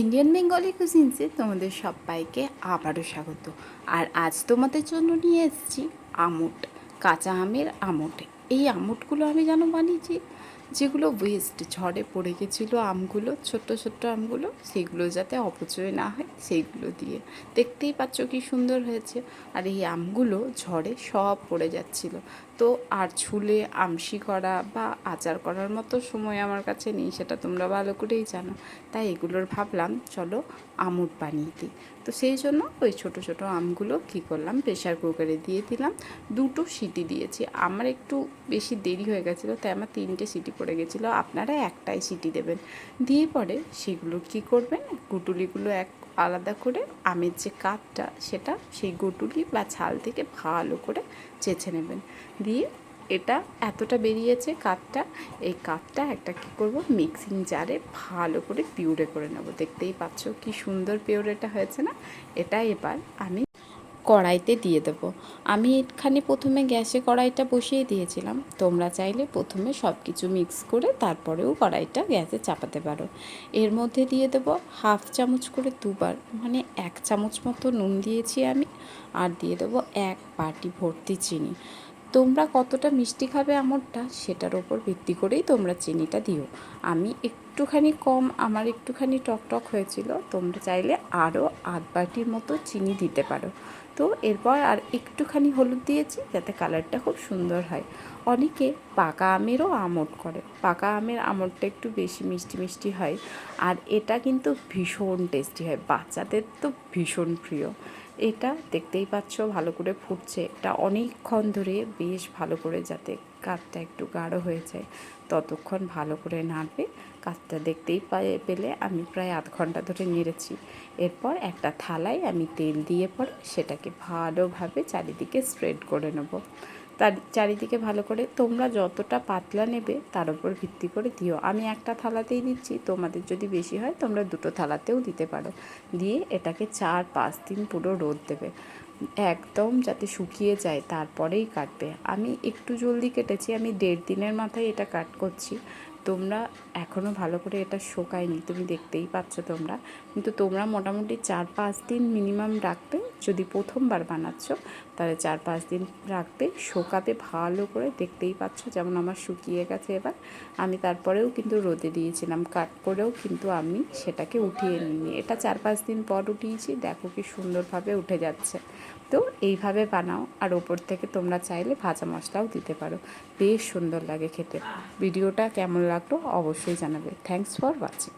Indian Bengali কুজিনসে তোমাদের সবাইকে আবারও স্বাগত। আর আজ তোমাদের জন্য নিয়ে এসেছি আমুট, কাঁচা আমের আমুট। এই আমুটগুলো আমি জানো বানিয়েছি? যেগুলো ওয়েস্ট ঝড়ে পড়ে গেছিল আমগুলো, ছোট্ট ছোট্ট আমগুলো, সেগুলো যাতে অপচয় না হয়, সেইগুলো দিয়ে। দেখতেই পাচ্ছ কি সুন্দর হয়েছে। আর এই আমগুলো ঝড়ে সব পড়ে যাচ্ছিল। তো আর ছুলে আমসি করা বা আচার করার মতো সময় আমার কাছে নেই, সেটা তোমরা ভালো করেই জানো। তাই এগুলোর ভাবলাম, চলো আমুট বানিয়ে দিই। তো সেই জন্য ওই ছোট ছোট আমগুলো কী করলাম প্রেশার কুকারে দিয়ে দিলাম। দুটো সিটি দিয়েছি। আমার একটু বেশি দেরি হয়ে গেছিল, তাই আমার তিনটে সিটি পড়ে গেছিল, আপনারা একটাই সিটি দেবেন। দিয়ে পরে সেগুলো কী করবেন? গুটুলিগুলো এক আলাদা করে আমের যে কাপটা, সেটা সেই গুটুলি বা ছাল থেকে ভালো করে চেঁচে নেবেন। দিয়ে এটা এতটা বেরিয়েছে কাপটা, এই কাপটা একটা কী করব, মিক্সিং জারে ভালো করে পিউরে করে নেব। দেখতেই পাচ্ছ কি সুন্দর পিউরেটা হয়েছে না? এটা এবার আমি কড়াইতে দিয়ে দেবো। আমি এখানে প্রথমে গ্যাসে কড়াইটা বসিয়ে দিয়েছিলাম। তোমরা চাইলে প্রথমে সব কিছু মিক্স করে তারপরেও কড়াইটা গ্যাসে চাপাতে পারো। এর মধ্যে দিয়ে দেবো হাফ চামচ করে দুবার মানে এক চামচ মতো নুন দিয়েছি আমি। আর দিয়ে দেবো এক বাটি ভর্তি চিনি। তোমরা কতটা মিষ্টি খাবে আমরটা, সেটার ওপর ভিত্তি করেই তোমরা চিনিটা দিও। আমি একটুখানি কম, আমার একটুখানি টক টক হয়েছিল, তোমরা চাইলে আরও আধ বাটির মতো চিনি দিতে পারো। তো এরপর আর একটুখানি হলুদ দিয়েছি, যাতে কালারটা খুব সুন্দর হয়। অনেকে পাকা আমেরও আমট করে, পাকা আমের আমটটা একটু বেশি মিষ্টি মিষ্টি হয়। আর এটা কিন্তু ভীষণ টেস্টি হয়, বাচ্চাদের তো ভীষণ প্রিয়। এটা দেখতেই পাচ্ছ, ভালো করে ফুটছে। এটা অনেকক্ষণ ধরে বেশ ভালো করে যাতে কাঠটা একটু গাঢ় হয়ে যায়। ততক্ষণ ভালো করে নাড়বে। কাঠটা দেখতেই পেলে আমি প্রায় আধ ঘণ্টা ধরে নেড়েছি। এরপর একটা থালায় আমি তেল দিয়ে পরে সেটাকে ভালোভাবে চারিদিকে স্প্রেড করে নেব। তার চারিদিকে ভালো করে তোমরা যতটা পাতলা নেবে তার উপর ভিত্তি করে দিও। আমি একটা থালাতেই দিচ্ছি তোমাদের যদি বেশি হয় তোমরা দুটো থালাতেও দিতে পারো। দিয়ে এটাকে চার, পাঁচ দিন পুরো রোদ দেবে। একদম যাতে শুকিয়ে যায় তারপরেই কাটবে। আমি একটু জলদি কেটেছি, আমি দেড় দিনের মাথায় এটা কাট করছি। তোমরা এখনও ভালো করে এটা শোকায়নি, তুমি দেখতেই পাচ্ছ তোমরা। কিন্তু তোমরা মোটামুটি চার পাঁচ দিন মিনিমাম রাখবে, যদি প্রথমবার বানাচ্ছ, তাহলে চার পাঁচ দিন রাখবে শোকাতে ভালো করে, দেখতেই পাচ্ছ যেমন আমার শুকিয়ে গেছে এবার। আমি তারপরেও কিন্তু রোদে দিয়েছিলাম, কাট করেও কিন্তু আমি সেটাকে উঠিয়ে নিইনি। এটা চার পাঁচ দিন পর উঠিয়েছি, দেখো কি সুন্দরভাবে উঠে যাচ্ছে। তো এইভাবে বানাও, আর ওপর থেকে তোমরা চাইলে ভাজা মশলাও দিতে পারো। বেশ সুন্দর লাগে খেতে। ভিডিওটা কেমন লাগল অবশ্যই জানাবে। Thanks for watching